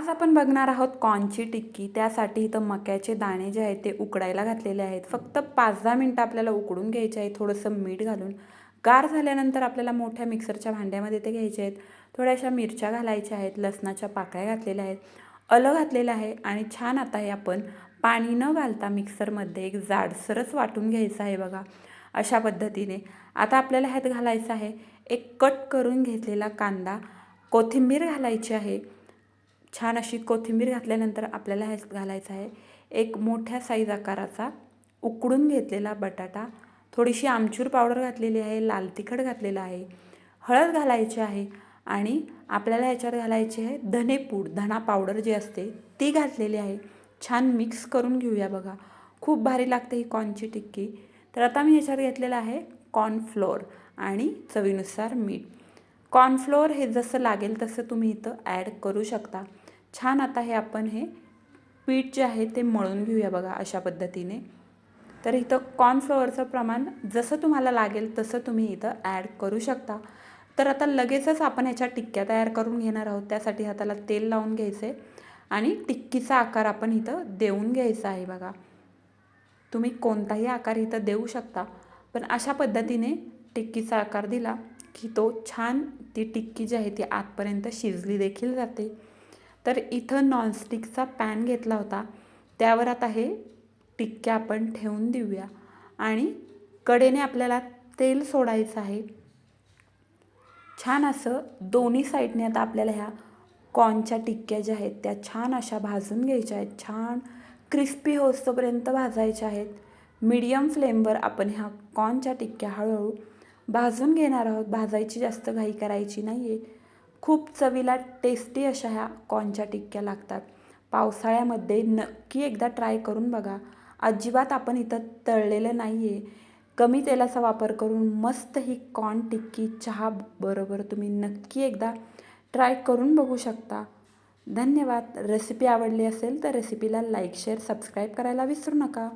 आज आपण बघणार आहोत कॉर्नची टिक्की. त्यासाठी इथं मक्याचे दाणे जे आहेत ते उकडायला घातलेले आहेत. फक्त पाच दहा मिनटं आपल्याला उकडून घ्यायचे आहे थोडंसं मीठ घालून. गार झाल्यानंतर आपल्याला मोठ्या मिक्सरच्या भांड्यामध्ये ते घ्यायचे आहेत. थोड्याशा मिरच्या घालायच्या आहेत. लसणाच्या पाकळ्या घातलेल्या आहेत. अलं घातलेलं आहे आणि छान आता हे आपण पाणी न घालता मिक्सरमध्ये एक जाडसरच वाटून घ्यायचं आहे बघा. अशा पद्धतीने. आता आपल्याला ह्यात घालायचं आहे एक कट करून घेतलेला कांदा. कोथिंबीर घालायची आहे. छान अशी कोथिंबीर घातल्यानंतर आपल्याला ह्यात घालायचं आहे. एक मोठ्या साईज आकाराचा उकडून घेतलेला बटाटा थोडीशी आमचूर पावडर घातलेली आहे लाल तिखट घातलेलं आहे हळद घालायची आहे आणि आपल्याला ह्याच्यात घालायची आहे धनेपूड धणा पावडर जी असते ती घातलेली आहे. छान मिक्स करून घेऊया बघा. खूप भारी लागते ही कॉर्नची टिक्की. तर आता मी ह्याच्यात घेतलेलं आहे कॉर्नफ्लोअर आणि चवीनुसार मीठ. कॉर्नफ्लोअर हे जसं लागेल तसं तुम्ही इथं ॲड करू शकता. छान आता हे आपण हे पीठ जे आहे ते मळून घेऊया बघा अशा पद्धतीने. तर इथं कॉर्नफ्लोअरचं प्रमाण जसं तुम्हाला लागेल तसं तुम्ही इथं ॲड करू शकता. तर आता लगेचच आपण ह्याच्या टिक्क्या तयार करून घेणार आहोत. त्यासाठी हाताला तेल लावून घ्यायचं आहे आणि टिक्कीचा आकार आपण इथं देऊन घ्यायचा आहे बघा. तुम्ही कोणताही आकार इथं देऊ शकता. पण अशा पद्धतीने टिक्कीचा आकार दिला की तो छान ती टिक्की जी आहे ती आतपर्यंत शिजली देखील जाते. तर इथं नॉनस्टिकचा पॅन घेतला होता. त्यावर आता हे टिक्क्या आपण ठेवून देऊया. आणि कडेने आपल्याला तेल सोडायचं आहे. छान असं दोन्ही साईडने आता आपल्याला ह्या कॉर्नच्या टिक्क्या ज्या आहेत त्या छान अशा भाजून घ्यायच्या आहेत. छान क्रिस्पी होस्तोपर्यंत भाजायच्या आहेत. मीडियम फ्लेमवर आपण ह्या कॉर्नच्या टिक्क्या हळूहळू भाजून घेणार आहोत. भाजायची जास्त घाई करायची नाही आहे खूप चवीला टेस्टी अशा ह्या कॉर्नच्या टिक्क्या लागतात. पावसाळ्यामध्ये नक्की एकदा ट्राय करून बघा. अजिबात आपण इथं तळलेलं नाही आहे कमी तेलाचा वापर करून मस्त ही कॉर्न टिक्की चहा बरोबर तुम्ही नक्की एकदा ट्राय करून बघू शकता. धन्यवाद. रेसिपी आवडली असेल तर रेसिपीला लाईक शेअर सबस्क्राईब करायला विसरू नका.